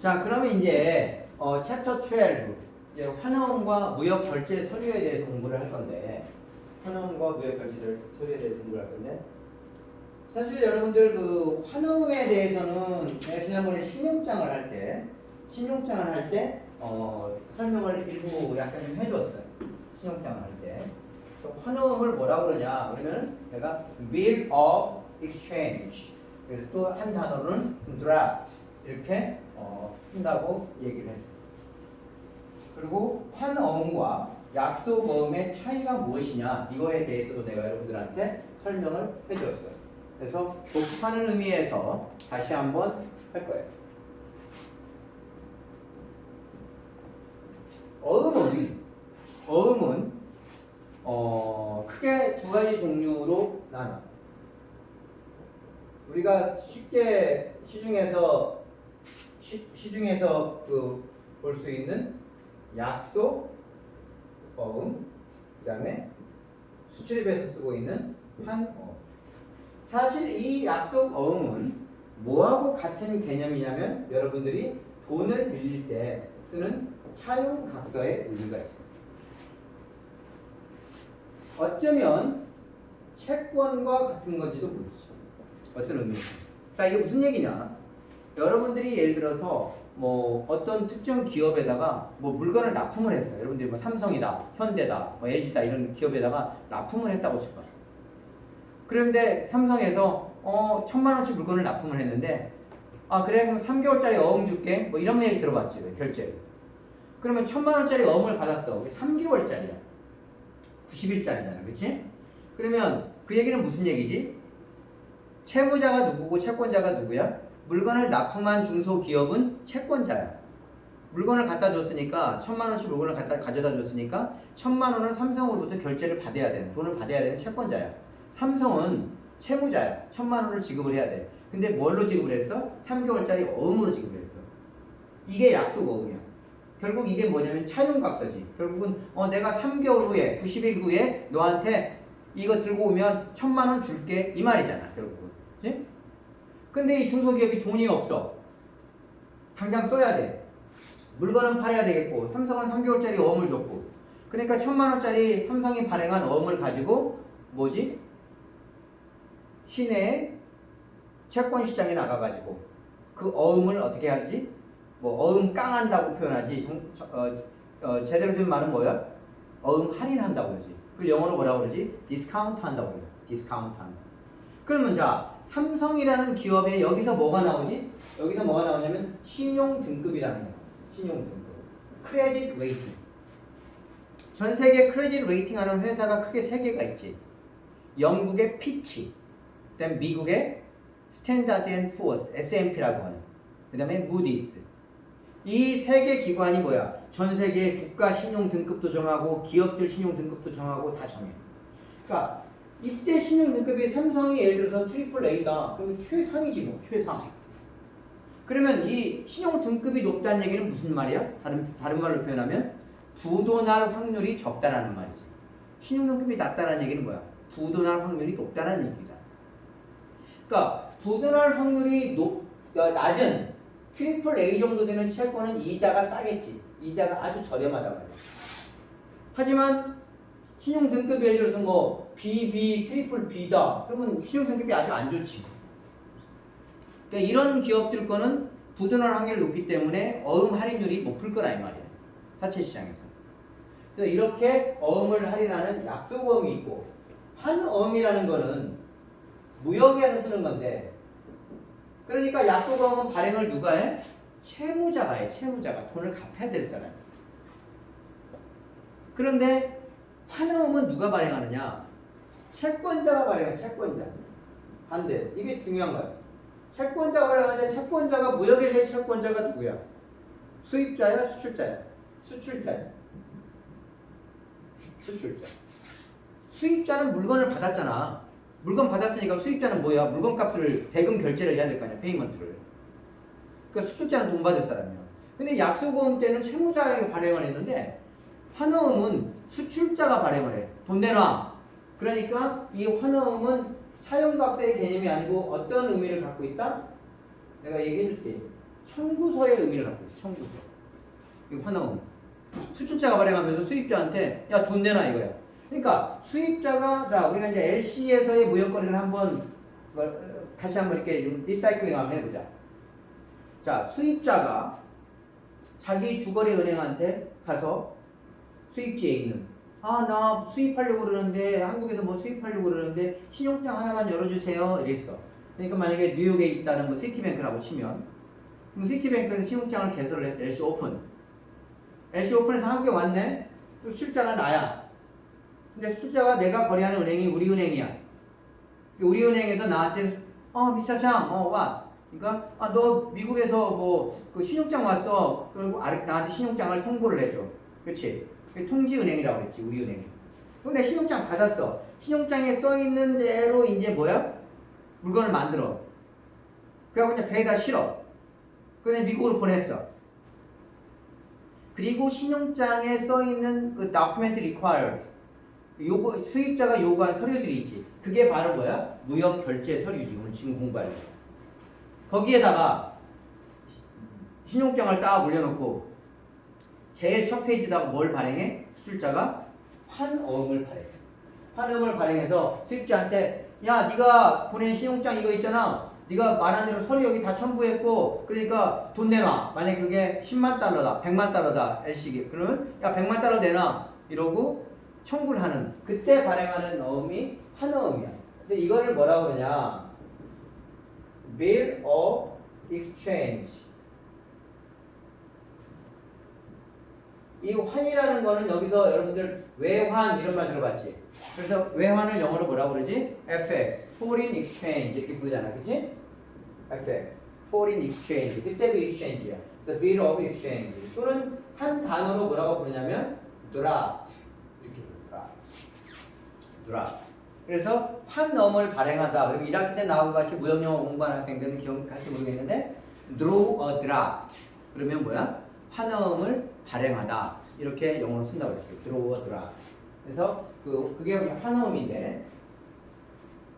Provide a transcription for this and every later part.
자, 그러면 이제 어, 챕터 12 이제 환원과 무역 결제 서류에 대해서 공부를 할 건데 환원과 무역 결제 서류에 대해서 공부를 할 건데 사실 여러분들 그 환원에 대해서는 지난번에 신용장을 할 때 신용장을 할 때 어, 설명을 일부 약간 좀 해줬어요. 신용장을 할 때. 환원을 뭐라 그러냐 그러면 내가 will of exchange 그래서 또 한 단어는 draft 이렇게 어, 쓴다고 얘기를 했어요. 그리고 환어음과 약속어음의 차이가 무엇이냐 이거에 대해서도 내가 여러분들한테 설명을 해주었어요. 그래서 복습하는 의미에서 다시 한번 할 거예요. 어음은 어음은 어, 크게 두 가지 종류로 나눠. 우리가 쉽게 시중에서 시, 시중에서 그 볼 수 있는 약속 어음 그 다음에 수출입에서 쓰고 있는 한어 사실 이 약속 어음은 뭐하고 같은 개념이냐면 여러분들이 돈을 빌릴 때 쓰는 차용각서의 의미가 있습니다. 어쩌면 채권과 같은 건지도 모르죠. 어떤 의미입니까? 자, 이게 무슨 얘기냐? 여러분들이 예를 들어서 뭐 어떤 특정 기업에다가 뭐 물건을 납품을 했어요. 여러분들이 뭐 삼성이다, 현대다, 뭐 LG다 이런 기업에다가 납품을 했다고 칠까요? 그런데 삼성에서 어 천만 원치 물건을 납품을 했는데 아 그래 그럼 3개월짜리 어음 줄게 뭐 이런 얘기 들어봤지 왜 결제 그러면 천만 원짜리 어음을 받았어 3개월짜리야 90일짜리잖아 그치? 그러면 그 얘기는 무슨 얘기지? 채무자가 누구고 채권자가 누구야? 물건을 납품한 중소기업은 채권자야 물건을 갖다 줬으니까 천만 원씩 물건을 갖다 가져다 줬으니까 천만 원을 삼성으로부터 결제를 받아야 되는 돈을 받아야 되는 채권자야 삼성은 채무자야. 천만 원을 지급을 해야 돼. 근데 뭘로 지급을 했어? 3개월짜리 어음으로 지급을 했어. 이게 약속 어음이야. 결국 이게 뭐냐면 차용각서지. 결국은 어 내가 3개월 후에 90일 후에 너한테 이거 들고 오면 천만 원 줄게 이 말이잖아. 결국은. 그치? 근데 이 중소기업이 돈이 없어. 당장 써야 돼. 물건은 팔아야 되겠고 삼성은 3개월짜리 어음을 줬고 그러니까 천만 원짜리 삼성이 발행한 어음을 가지고 뭐지? 시내 채권 시장에 나가가지고 그 어음을 어떻게 하지? 뭐 어음 깡한다고 표현하지. 정, 저, 어, 어, 제대로 된 말은 뭐야? 어음 할인한다고 그러지. 그 영어로 뭐라고 그러지? 디스카운트 한다고 그래. 디스카운트 한다. 그러면 자 삼성이라는 기업에 여기서 뭐가 나오지? 여기서 뭐가 나오냐면 신용 등급이라는 거. 신용 등급. 크레딧 레이팅. 전 세계 크레딧 레이팅하는 회사가 크게 세 개가 있지. 영국의 피치, 그다음 미국의 스탠다드 앤 푸어스 S&P라고 하는, 그다음에 무디스. 이 세 개 기관이 뭐야? 전 세계 국가 신용 등급도 정하고 기업들 신용 등급도 정하고 다 정해. 그러니까 이때 신용 등급이 삼성이 예를 들어서 트리플 A다. 그러면 최상이지 뭐 최상. 그러면 이 신용 등급이 높다는 얘기는 무슨 말이야? 다른 다른 말로 표현하면 부도날 확률이 적다라는 말이지. 신용 등급이 낮다는 얘기는 뭐야? 부도날 확률이 높다는 얘기다. 그러니까 부도날 확률이 높, 어, 낮은 트리플 A 정도 되는 채권은 이자가 싸겠지. 이자가 아주 저렴하단 말이야. 하지만 신용 등급이 예를 들어서 뭐 BB, 트리플 B다. 그러면 신용 등급이 아주 안 좋지. 그러니까 이런 기업들 거는 부도날 확률이 높기 때문에 어음 할인율이 높을 거라 이 말이야. 사채 시장에서. 그래서 이렇게 어음을 할인하는 약속 어음이 있고 한 어음이라는 거는 무역에서 쓰는 건데 그러니까 약속 어음은 발행을 누가 해? 채무자가 해. 채무자가 돈을 갚아야 될 사람. 그런데 환어음은 누가 발행하느냐? 채권자가 발행해. 채권자. 반대. 이게 중요한 거야. 채권자가 발행하는데 채권자가 무역에서의 채권자가 누구야? 수입자야, 수출자야? 수출자야. 수출자. 수입자는 물건을 받았잖아. 물건 받았으니까 수입자는 뭐야? 물건 값을 대금 결제를 해야 될 거 아니야. 페이먼트를. 그러니까 수출자는 돈 받을 사람이야. 근데 약속어음 때는 채무자에게 발행을 했는데 환어음은 수출자가 발행을 해. 돈 내놔. 그러니까 이 환어음은 사용각서의 개념이 아니고 어떤 의미를 갖고 있다? 내가 얘기해 줄게. 청구서의 의미를 갖고 있어. 청구서. 이거 환어음. 수출자가 발행하면서 수입자한테 야 돈 내놔 이거야. 그러니까 수입자가 자 우리가 이제 LC에서의 무역거래를 한번 뭐, 다시 한번 이렇게 좀 리사이클링 한번 해보자. 자 수입자가 자기 주거래 은행한테 가서 수입지에 있는 아 나 수입하려고 그러는데 한국에서 뭐 수입하려고 그러는데 신용장 하나만 열어주세요 이랬어. 그러니까 만약에 뉴욕에 있다는 뭐 시티뱅크라고 치면 그럼 시티뱅크에서 신용장을 개설을 했어 LC 오픈. LC 오픈에서 한국에 왔네. 그 출자가 나야. 근데 출자가 내가 거래하는 은행이 우리은행이야. 그 우리은행에서 나한테 어 미스터 장 어 와. 그러니까 아 너 미국에서 뭐 그 신용장 왔어. 그리고 나한테 신용장을 통보를 해줘. 그게 통지은행이라고 그랬지 우리은행. 그럼 내 신용장 받았어. 신용장에 써 있는 대로 이제 뭐야? 물건을 만들어. 그래갖고 이제 배에다 실어. 그래서 미국으로 보냈어. 그리고 신용장에 써 있는 그 document required 요거 수입자가 요구한 서류들이 있지. 그게 바로 뭐야? 무역 결제 서류지. 오늘 지금 공부할 때. 거기에다가 신용장을 딱 올려놓고 제일 첫 페이지다가 뭘 발행해? 수출자가 환어음을 발행해. 환어음을 발행해서 수입자한테 야 네가 보낸 신용장 이거 있잖아. 네가 말한 대로 서류 여기 다 첨부했고 그러니까 돈 내놔. 만약 그게 10만 달러다, 100만 달러다 LC기. 그러면 야 100만 달러 내놔. 이러고 청구를 하는 그때 발행하는 어음이 환어음이야. 그래서 이거를 뭐라고 그러냐? Bill of Exchange. 이 환이라는 거는 여기서 여러분들 외환 이런 말 들어봤지? 그래서 외환을 영어로 뭐라고 그러지? FX, Foreign Exchange 이렇게 부르잖아, 그치? FX, Foreign Exchange. 그때 그 exchange야. 그래서 Bill of Exchange. 또는 한 단어로 뭐라고 부르냐면 draft 이렇게 부르더라. draft. 그래서 환엄을 발행하다. 그리고 1학기 때 나온 같이 무역영어 공부하는 학생들은 기억할지 모르겠는데 draw a draft. 그러면 뭐야? 환엄을 발행하다. 이렇게 영어로 쓴다고 a draft. 그래서 그 그게 환엄인데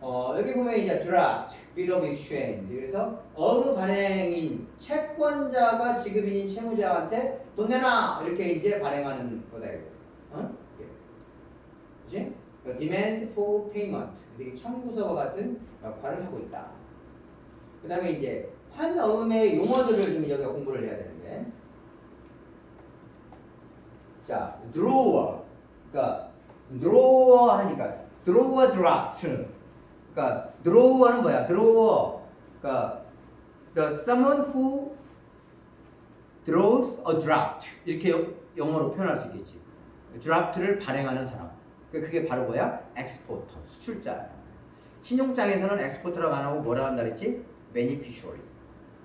어, 여기 보면 이제 draft, bill of exchange. 그래서 어느 발행인 채권자가 지급인인 채무자한테 돈 내놔 이렇게 이제 발행하는 거다 이거. 어? 예. 그지? 그 demand for payment. 이게 청구서와 같은 역할을 하고 있다. 그 다음에 이제 환어음의 용어들을 좀 여기가 공부를 해야 되는데. 자, drawer. 그러니까 drawer 하니까 drawer draft. 그러니까 drawer는 뭐야? drawer. 그러니까 the someone who draws a draft. 이렇게 여- 영어로 표현할 수 있겠지. draft를 발행하는 사람. 그- 그게 바로 뭐야? exporter, 수출자야. 신용장에서는 exporter라고 안 하고 뭐라 한다 그랬지? beneficiary.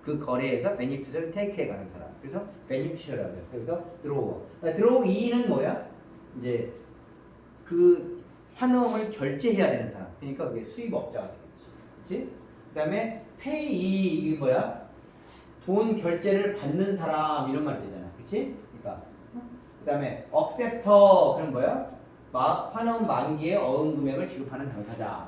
그 거래에서 베니핏을 테이크해 가는 사람. 그래서 베니피셜이라고 해요. 그래서 드로우. 드로우 2는 뭐야? 이제 그 환원을 결제해야 되는 사람. 그러니까 그게 수입업자가 되겠지. 그렇지? 그다음에 페이 이게 뭐야? 돈 결제를 받는 사람 이런 말 되잖아. 그렇지? 그러니까 그 다음에 억셉터 그런 뭐야? 마, 환원 만기에 어음 금액을 지급하는 당사자.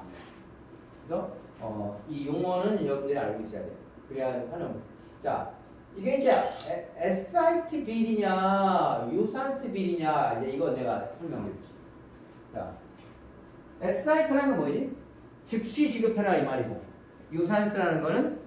그래서 어, 이 용어는 여러분들이 알고 있어야 돼. 그래야 하는. 자, 이게 이제 에- SIT 비리냐, 유산스 비리냐, 이제 이거 내가 설명해 줄게. 자, SIT라는 건 뭐지? 즉시 지급해라 이 말이고, 유산스라는 거는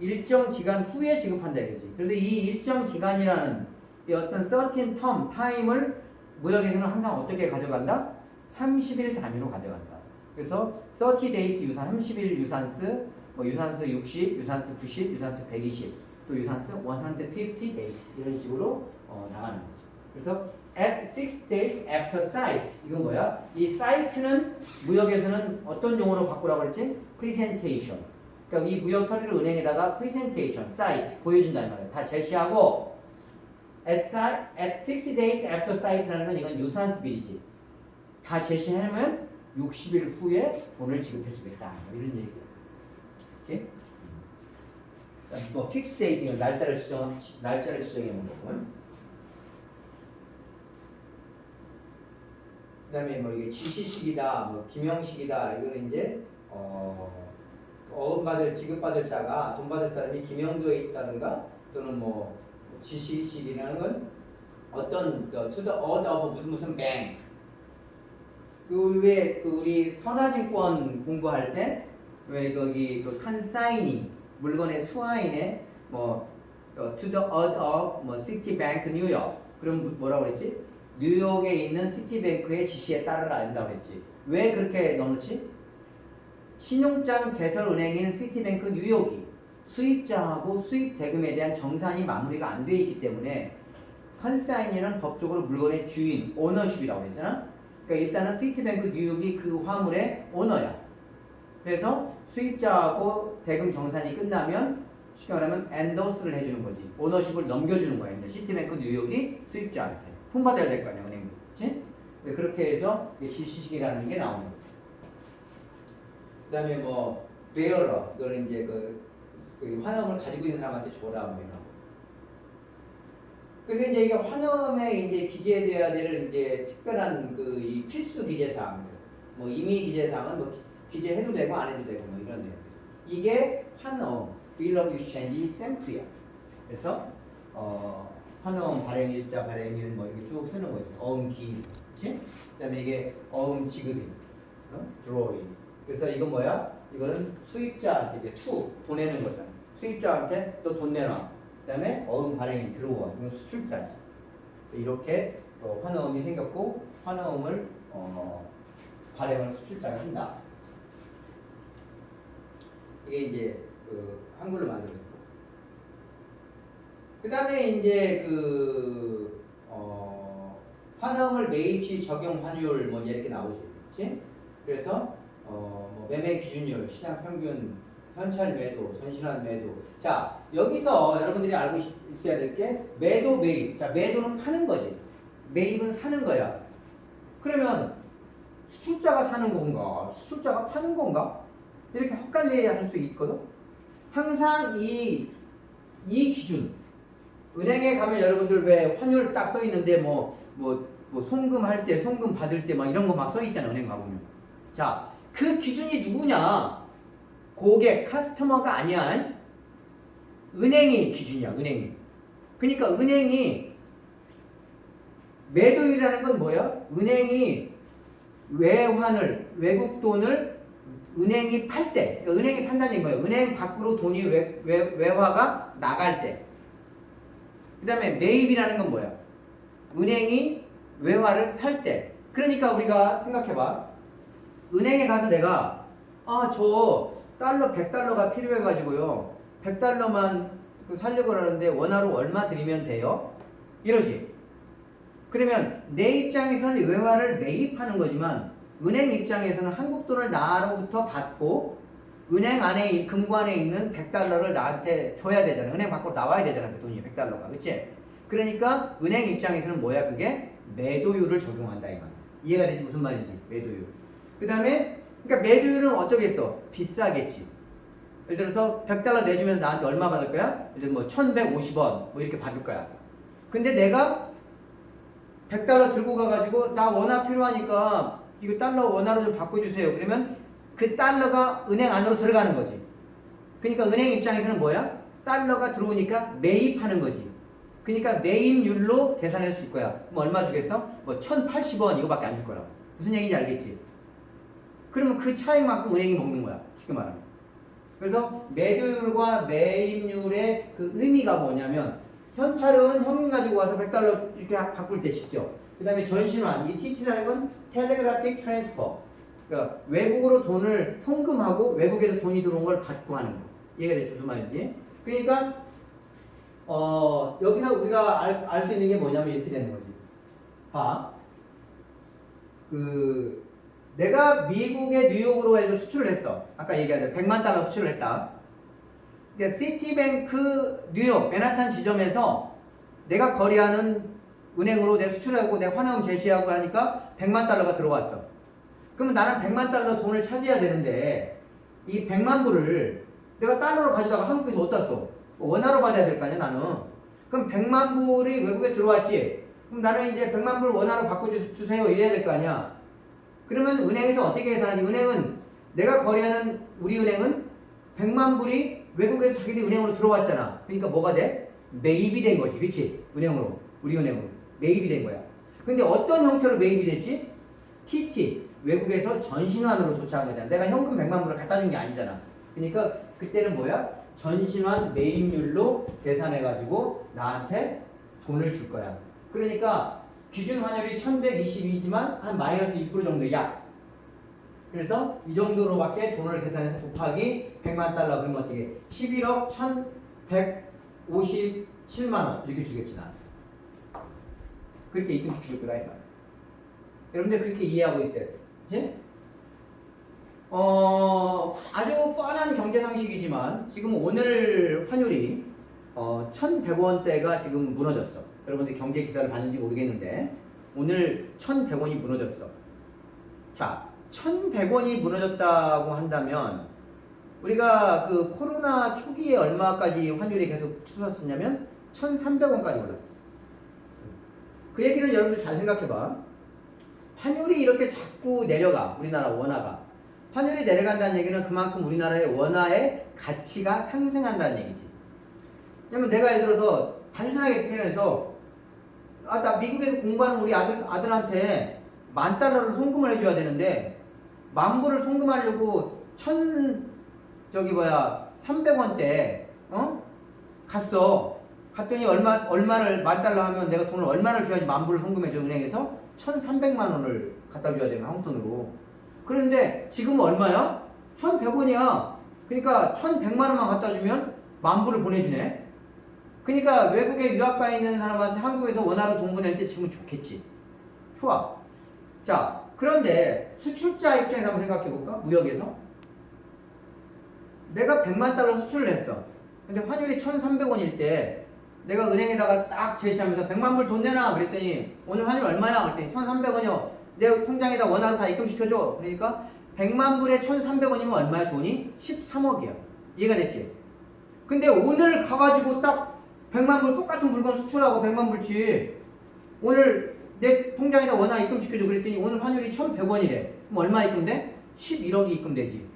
일정 기간 후에 지급한다 이거지. 그래서 이 일정 기간이라는 이 어떤 certain term, 타임을 무역에서는 항상 어떻게 가져간다? 30일 단위로 가져간다. 그래서 30 days 유산, 30일 유산스, 뭐 유산스 60, 유산스 90, 유산스 120, 또 유산스 150 days 이런 식으로 어, 나가는 거죠. 그래서 at 6 days after sight 이건 뭐야? 이 sight는 무역에서는 어떤 용어로 바꾸라고 그랬지? presentation. 그러니까 이 무역 서류를 은행에다가 presentation, sight 보여준다 이 말이야. 다 제시하고 at, sight, at 60 days after sight라는 건 이건 유산스 비리지. 다 제시하면 60일 후에 돈을 지급해 주겠다. 뭐 이런 얘기야. 그치? 뭐 픽스 데이트 날짜를 지정 날짜를 지정해 놓은 거고. 그다음에 뭐 이게 지시식이다, 뭐 기명식이다 이거는 이제 어 어음 받을 지급받을 자가 돈 받을 사람이 김영도에 있다든가 또는 뭐 지시식이라는 건 어떤 어, to the order of 무슨 무슨 bank 그왜 그 우리 선화증권 공부할 때 왜 거기 그 컨사이니 물건의 수화인에 뭐 어, to the order of 뭐 Citibank 뉴욕 그럼 뭐라고 그랬지? 뉴욕에 있는 시티뱅크의 지시에 따르라 한다고 그랬지. 왜 그렇게 넣어놓지? 신용장 개설 은행인 시티뱅크 뉴욕이 수입자하고 수입 대금에 대한 정산이 마무리가 안 돼 있기 때문에 컨사인이는 법적으로 물건의 주인, 오너십이라고 했잖아. 그러니까 일단은 시티뱅크 뉴욕이 그 화물의 오너야. 그래서 수입자하고 대금 정산이 끝나면 쉽게 말하면 엔도스를 해주는 거지. 오너십을 넘겨주는 거야. 이제 시티뱅크 뉴욕이 수입자한테 통받아야 될 거 아니야, 은행. 그렇지? 그렇게 해서 이게 지시식이라는 게 나오는 거지. 그 다음에 뭐 베어러 이거는 이제 그, 그 환음을 가지고 있는 사람한테 줘라 뭐 이런. 거. 그래서 이제 이게 환음에 이제 기재돼야 될 이제 특별한 그 이 필수 기재 사항들. 뭐 임의 기재 사항은 뭐 기- 기재해도 되고 안 해도 되고 뭐 이런 내용. 이게 Bill of Exchange 샘플이야. 그래서 어 환음 발행 일자 발행일 뭐 이렇게 쭉 쓰는 거지. 어음 기, 그렇지? 그다음에 이게 어음 지급인, 어? drawing. 그래서 이건 뭐야? 이거는 수입자한테 이제 투 보내는 거잖아. 수입자한테 너 돈 내놔. 그다음에 어음 발행이 들어와. 이건 수출자지. 이렇게 어, 환어음이 생겼고 환어음을 어, 발행을 수출자가 한다. 이게 이제 그 한글로 만들어진 거. 그다음에 이제 그 어, 환어음을 매입 시 적용 환율 뭐 이렇게 나오죠. 그렇지? 그래서 어, 뭐 매매 기준율, 시장 평균, 현찰 매도, 전신환 매도. 자, 여기서 여러분들이 알고 있- 있어야 될 게 매도 매입. 자, 매도는 파는 거지. 매입은 사는 거야. 그러면 수출자가 사는 건가? 수출자가 파는 건가? 이렇게 헛갈려야 할수 있거든. 항상 이, 이 기준. 은행에 가면 여러분들 왜 환율 딱 써 있는데 뭐, 뭐, 뭐 송금 할 때, 송금 받을 때 막 이런 거 막 써 있잖아. 은행 가보면. 자, 그 기준이 누구냐? 고객, 카스터머가 아니야. 은행이 기준이야, 은행이. 그러니까 은행이 매도율이라는 건 뭐야? 은행이 외환을, 외국 돈을 은행이 팔 때, 그러니까 은행이 판다는 거예요. 은행 밖으로 돈이 외, 외, 외화가 나갈 때. 그 다음에 매입이라는 건 뭐야? 은행이 외화를 살 때. 그러니까 우리가 생각해봐. 은행에 가서 내가 아 저 달러 100달러가 필요해 가지고요 100달러만 그 살려고 하는데 원화로 얼마 드리면 돼요? 이러지 그러면 내 입장에서는 외화를 매입하는 거지만 은행 입장에서는 한국 돈을 나로부터 받고 은행 안에 이- 금관에 있는 100달러를 나한테 줘야 되잖아 은행 밖으로 나와야 되잖아 그 돈이 100달러가 그치? 그러니까 은행 입장에서는 뭐야 그게 매도율을 적용한다 이 말. 이해가 되지 무슨 말인지 매도율. 그 다음에 그러니까 매도율은 어떻겠어? 비싸겠지. 예를 들어서 100달러 내주면서 나한테 얼마 받을 거야? 예를 들어 뭐 1150원 뭐 이렇게 받을 거야. 근데 내가 100달러 들고 가가지고 나 원화 필요하니까 이거 달러 원화로 좀 바꿔주세요. 그러면 그 달러가 은행 안으로 들어가는 거지. 그러니까 은행 입장에서는 뭐야? 달러가 들어오니까 매입하는 거지. 그러니까 매입률로 계산해 줄 거야. 그럼 얼마 주겠어? 뭐 1080원 이거밖에 안 줄 거라고. 무슨 얘기인지 알겠지? 그러면 그 차이만큼 은행이 먹는 거야. 쉽게 말하면. 그래서 매도율과 매입률의 그 의미가 뭐냐면 현찰은 현금 가지고 와서 100달러 이렇게 바꿀 때 직접. 그 다음에 전신환, 이 TT라는 건 텔레그래픽 트랜스퍼. 그러니까 외국으로 돈을 송금하고 외국에서 돈이 들어온 걸 받고 하는 거. 이해가 되죠? 무슨 말인지. 그러니까 어, 여기서 우리가 알 수 있는 게 뭐냐면 이렇게 되는 거지. 봐. 그, 내가 미국의 뉴욕으로 해서 수출을 했어. 아까 얘기하자. 100만 달러 수출을 했다. 그러니까 시티뱅크 뉴욕, 맨하탄 지점에서 내가 거래하는 은행으로 내 수출하고 내 환원 제시하고 하니까 100만 달러가 들어왔어. 그러면 나는 100만 달러 돈을 차지해야 되는데 이 100만 불을 내가 달러로 가져다가 한국에서 어디다 써? 원화로 받아야 될 거 아니야 나는. 그럼 100만 불이 외국에 들어왔지. 그럼 나는 이제 100만 불 원화로 바꿔주세요 이래야 될 거 아니야. 그러면 은행에서 어떻게 계산하지? 은행은 내가 거래하는 우리 은행은 100만 불이 외국에서 자기들 은행으로 들어왔잖아. 그러니까 뭐가 돼? 매입이 된 거지. 그치? 은행으로. 우리 은행으로. 매입이 된 거야. 근데 어떤 형태로 매입이 됐지? TT. 외국에서 전신환으로 도착한 거잖아. 내가 현금 100만 불을 갖다 준 게 아니잖아. 그러니까 그때는 뭐야? 전신환 매입률로 계산해 가지고 나한테 돈을 줄 거야. 그러니까 기준 환율이 1122지만 한 마이너스 2% 정도야. 그래서 이 정도로밖에 돈을 계산해서 곱하기 100만 달러 그러면 어떻게 11억 1157만 원 이렇게 주겠지 나 그렇게 입금시켜 줄 거다 이 말이야 여러분들 그렇게 이해하고 있어야 돼 그치? 어 아주 뻔한 경제 상식이지만 지금 오늘 환율이 어 1100원대가 지금 무너졌어 여러분들 경제 기사를 봤는지 모르겠는데 오늘 1100원이 무너졌어 자 1100원이 무너졌다고 한다면 우리가 그 코로나 초기에 얼마까지 환율이 계속 치솟았냐면 1300원까지 올랐어. 그 얘기는 여러분들 잘 생각해봐. 환율이 이렇게 자꾸 내려가. 우리나라 원화가. 환율이 내려간다는 얘기는 그만큼 우리나라의 원화의 가치가 상승한다는 얘기지. 왜냐면 내가 예를 들어서 단순하게 표현해서 아, 나 미국에서 공부하는 우리 아들, 아들한테 만 달러를 송금을 해줘야 되는데 만 불을 송금하려고 천 저기 뭐야 300원대 어 갔어 갔더니 얼마 얼마를 만 달러 하면 내가 돈을 얼마를 줘야지 만 불을 송금해줘 은행에서? 1,300만 원을 갖다 줘야 되는 한국 돈으로. 그런데 지금 얼마야? 1,100원이야. 그러니까 1,100만 원만 갖다 주면 만 불을 보내주네. 그러니까 외국에 유학 가 있는 사람한테 한국에서 원화로 돈 보낼 때 지금 좋겠지. 좋아. 자 그런데 수출자 입장에서 한번 생각해 볼까? 무역에서? 내가 100만 달러 수출을 했어. 근데 환율이 1,300원일 때 내가 은행에다가 딱 제시하면서 100만 불 돈 내놔 그랬더니 오늘 환율 얼마야? 그랬더니 1,300원이요. 내 통장에다 원화로 다 입금시켜 줘. 그러니까 100만 불에 1,300원이면 얼마야 돈이? 13억이야. 이해가 됐지? 근데 오늘 가가지고 딱 100만 불 똑같은 물건 수출하고 100만 불치 오늘 내 통장에다 원화 입금시켜줘 그랬더니 오늘 환율이 1,100원이래. 그럼 얼마 입금돼? 11억이 입금되지.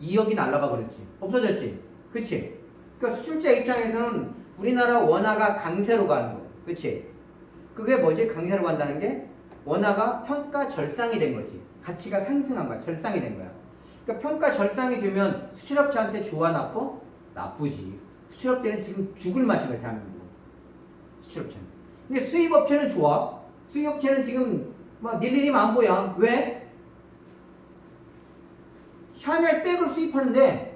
2억이 날라가 버렸지. 없어졌지. 그치? 그러니까 수출자 입장에서는 우리나라 원화가 강세로 가는 거. 그치? 그게 뭐지? 강세로 간다는 게 원화가 평가 절상이 된 거지. 가치가 상승한 거야. 절상이 된 거야. 그러니까 평가 절상이 되면 수출업체한테 좋아 나빠? 나쁘지. 수출업체는 지금 죽을 맛인 거야, 대한민국. 수출업체는. 근데 수입업체는 좋아. 수입업체는 지금 막 일일이 만보야. 왜? 샤넬 백을 수입하는데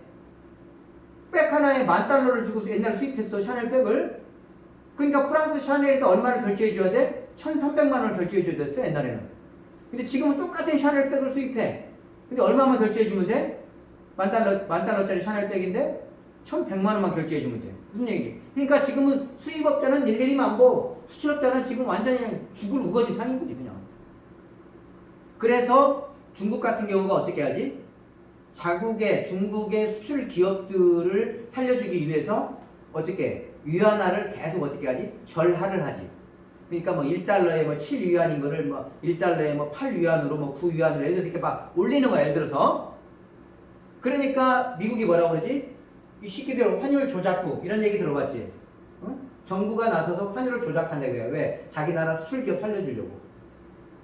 백 하나에 만 달러를 주고 옛날 수입했어 샤넬 백을 그러니까 프랑스 샤넬에다 얼마를 결제해 줘야 돼? 1300만 원을 결제해 줘야 됐어 옛날에는 근데 지금은 똑같은 샤넬 백을 수입해 근데 얼마만 결제해 주면 돼? 만 달러 만 달러짜리 샤넬 백인데 1100만 원만 결제해 주면 돼 무슨 얘기? 그러니까 지금은 수입업자는 일일이 만보 수출업자는 지금 완전히 죽을 우거지 상인 거지 그냥 그래서 중국 같은 경우가 어떻게 하지? 자국의 중국의 수출 기업들을 살려주기 위해서 어떻게 위안화를 계속 어떻게 하지? 절하를 하지. 그러니까 뭐 1달러에 뭐 7위안인 거를 뭐 1달러에 뭐 8위안으로 뭐 9위안으로 예를 들어 이렇게 막 올리는 거야, 예를 들어서. 그러니까 미국이 뭐라고 그러지? 이 쉽게대로 환율 조작국 이런 얘기 들어봤지? 어? 정부가 나서서 환율을 조작한다 그래요. 왜? 자기 나라 수출 기업 살려주려고.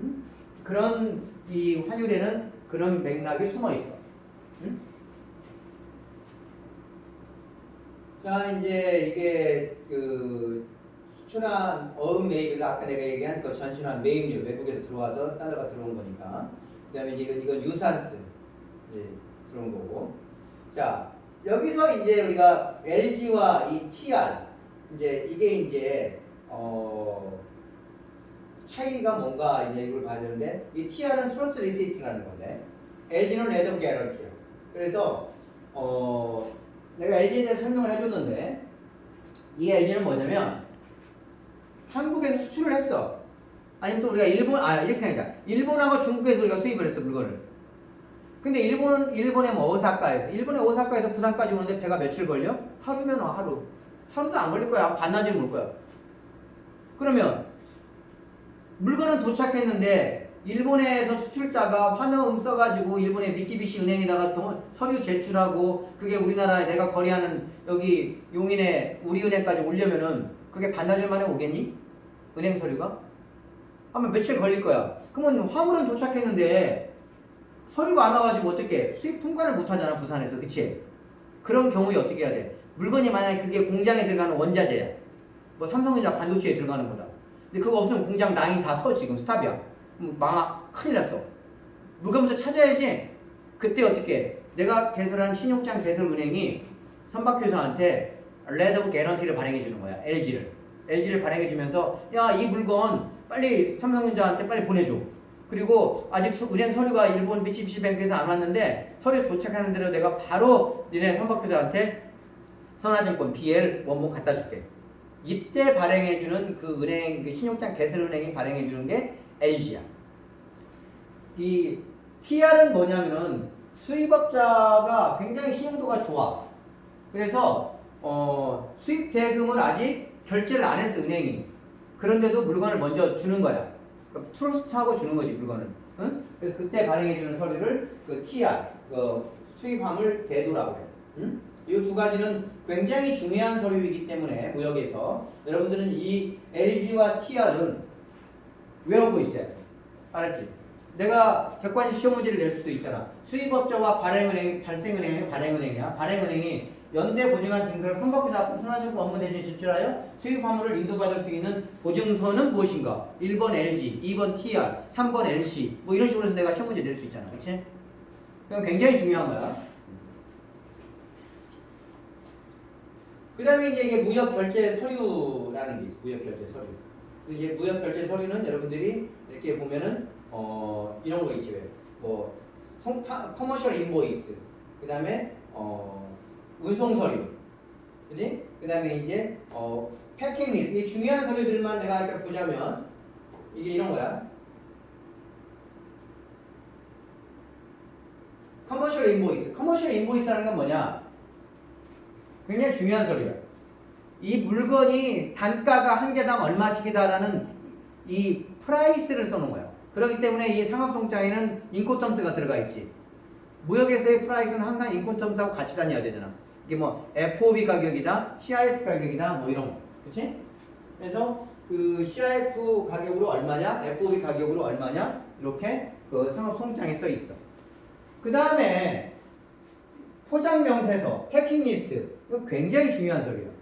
응? 그런 이 환율에는 그런 맥락이 숨어 있어. 응? 자 이제 이게 그 수출한 어음 매입이가 아까 내가 얘기한 그 전신한 매입률 외국에서 들어와서 달러가 들어온 거니까 그다음에 이건 이건 유산스 이제 들어온 거고 자 여기서 이제 우리가 LG와 이 TR 이제 이게 이제 어 차이가 뭔가 이제 이걸 봐야 되는데 이 TR은 트러스 리시트라는 건데 LG는 레드 개런티야. 그래서 어 내가 LG에 대해서 설명을 해줬는데 이 LG는 뭐냐면 한국에서 수출을 했어. 아니면 또 우리가 일본 아 이렇게 생각해. 일본하고 중국에서 우리가 수입을 했어 물건을. 근데 일본 일본의 뭐 오사카에서 일본의 오사카에서 부산까지 오는데 배가 며칠 걸려? 하루면 와 하루. 하루도 안 걸릴 거야. 반나절 올 거야. 그러면 물건은 도착했는데 일본에서 수출자가 환어음 써가지고 일본의 미쯔비시 은행에다가 돈 서류 제출하고 그게 우리나라에 내가 거래하는 여기 용인에 우리은행까지 오려면은 그게 반나절 만에 오겠니? 은행 서류가? 아마 며칠 걸릴 거야. 그러면 화물은 도착했는데 서류가 안 와가지고 어떻게 수입 통과를 못 하잖아 부산에서 그치? 그런 경우에 어떻게 해야 돼? 물건이 만약에 그게 공장에 들어가는 원자재야. 뭐 삼성전자 반도체에 들어가는 거다. 근데 그거 없으면 공장 라인 다서 지금 스탑이야. 그럼 망아 큰일 났어. 물건부터 찾아야지. 그때 어떻게? 내가 개설한 신용장 개설은행이 선박회사한테 레드 개런티를 발행해 주는 거야. LG를. LG를 발행해 주면서 야 이 물건 빨리 삼성전자한테 빨리 보내줘. 그리고 아직 서- 은행 서류가 일본 미치비시 뱅크에서 안 왔는데 서류 도착하는 대로 내가 바로 니네 선박회사한테 선화증권 BL 원본 갖다 줄게. 이때 발행해 주는 그 은행, 그 신용장 개설은행이 발행해 주는 게 LG야. 이 TR은 뭐냐면은 수입업자가 굉장히 신용도가 좋아. 그래서 어, 수입 대금을 아직 결제를 안 했어 은행이. 그런데도 물건을 먼저 주는 거야. 그러니까 트러스트하고 주는 거지 물건을. 응? 그래서 그때 발행해주는 서류를 그 TR, 그 수입화물 대도라고 해. 응? 이두 가지는 굉장히 중요한 서류이기 때문에 무역에서 여러분들은 이 LG와 TR은 외우고 있어야 돼. 알았지? 내가 객관식 시험 문제를 낼 수도 있잖아. 수입업자와 발행은행, 발생은행이 발행은행이야. 발행은행이 연대 보증한 증서를 앞으로 선화증권 업무 대신 제출하여 수입 화물을 인도받을 수 있는 보증서는 무엇인가? 1번 LG, 2번 TR, 3번 LC 뭐 이런 식으로 해서 내가 시험 문제 낼 수 있잖아. 그치? 그건 굉장히 중요한 거야. 그 다음에 이제 이게 무역 결제 서류라는 게 있어. 무역 결제 서류. 이게 무역 결제 서류는 여러분들이 이렇게 보면은 어 이런 거 왜? 뭐 송, 타, 커머셜 인보이스. 그 다음에 어 운송 서류. 그지? 그 다음에 이제 어 패킹 리스트. 이 중요한 서류들만 내가 이렇게 보자면 이게 이런 거야. 커머셜 인보이스. 커머셜 인보이스라는 건 뭐냐? 굉장히 중요한 서류야. 이 물건이 단가가 한 개당 얼마씩이다라는 이 프라이스를 써놓은 거야. 그렇기 때문에 이 상업송장에는 인코텀스가 들어가 있지. 무역에서의 프라이스는 항상 인코텀스하고 같이 다녀야 되잖아. 이게 뭐 FOB 가격이다, CIF 가격이다, 뭐 이런 거. 그렇지? 그래서 그 CIF 가격으로 얼마냐, FOB 가격으로 얼마냐 이렇게 그 상업송장에 써 있어. 그 다음에 포장 명세서, 패킹 리스트. 이거 굉장히 중요한 서류야.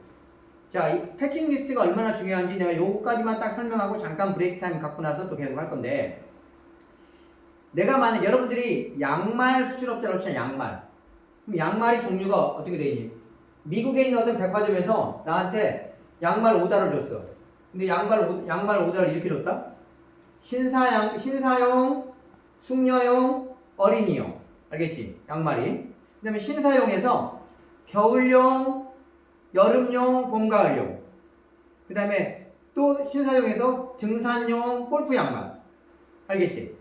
자, 이 패킹 리스트가 얼마나 중요한지 내가 요거까지만 딱 설명하고 잠깐 브레이크 타임 갖고 나서 또 계속 할 건데 내가 만약 여러분들이 양말 수출업자로 치면 양말 그럼 양말이 종류가 어떻게 돼 있니? 미국에 있는 어떤 백화점에서 나한테 양말 오다를 줬어. 근데 양말 오- 양말 오다를 이렇게 줬다? 신사양 신사용, 숙녀용, 어린이용. 알겠지? 양말이. 그 다음에 신사용에서 겨울용, 여름용, 봄, 가을용. 그 다음에 또 신사용에서 등산용 골프 양말. 알겠지?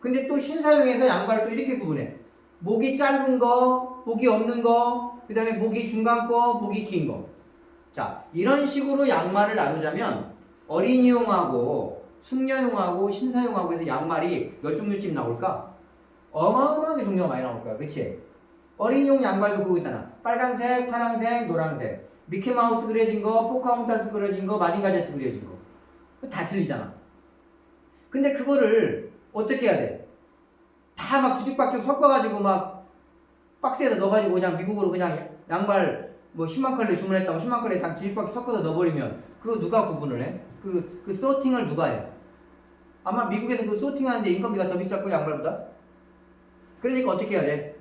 근데 또 신사용에서 양말을 또 이렇게 구분해. 목이 짧은 거, 목이 없는 거, 그 다음에 목이 중간 거, 목이 긴 거. 자, 이런 식으로 양말을 나누자면 어린이용하고 숙녀용하고 신사용하고 해서 양말이 몇 종류쯤 나올까? 어마어마하게 종류가 많이 나올 거야. 그치? 어린이용 양말도 그거 있잖아. 빨간색, 파란색, 노란색. 미키마우스 그려진 거, 포카혼타스 그려진 거, 마징가제트 그려진 거. 다 틀리잖아. 근데 그거를 어떻게 해야 돼? 다 막 뒤죽박죽 섞어가지고 막 박스에다 넣어가지고 그냥 미국으로 그냥 양말 뭐 10만 컬레 주문했다고 10만 컬레 다 뒤죽박죽 섞어서 넣어버리면 그거 누가 구분을 해? 그, 그 소팅을 누가 해? 아마 미국에서 그 소팅하는데 인건비가 더 비쌀 걸 양말보다? 그러니까 어떻게 해야 돼?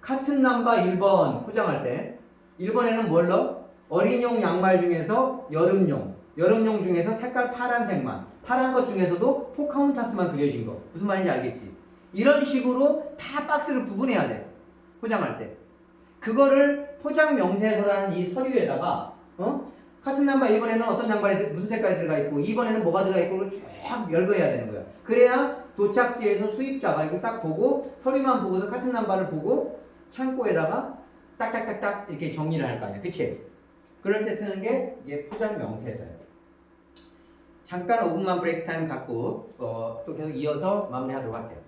카튼 넘버 1번 포장할 때 1번에는 뭘 넣어? 어린용 양말 중에서 여름용 여름용 중에서 색깔 파란색만 파란 것 중에서도 포카운타스만 그려진 거 무슨 말인지 알겠지? 이런 식으로 다 박스를 구분해야 돼 포장할 때 그거를 포장 명세서라는 이 서류에다가 어? 카튼 넘버 1번에는 어떤 양말이 들- 무슨 색깔이 들어가 있고 2번에는 뭐가 들어가 있고 쫙 열거해야 되는 거야 그래야 도착지에서 수입자가 이거 딱 보고 서류만 보고서 카튼 넘버를 보고 창고에다가 딱딱딱딱 이렇게 정리를 할 거 아니야. 그치? 그럴 때 쓰는 게 이게 포장 명세서예요. 잠깐 5분만 브레이크 타임 갖고 어, 또 계속 이어서 마무리하도록 할게요.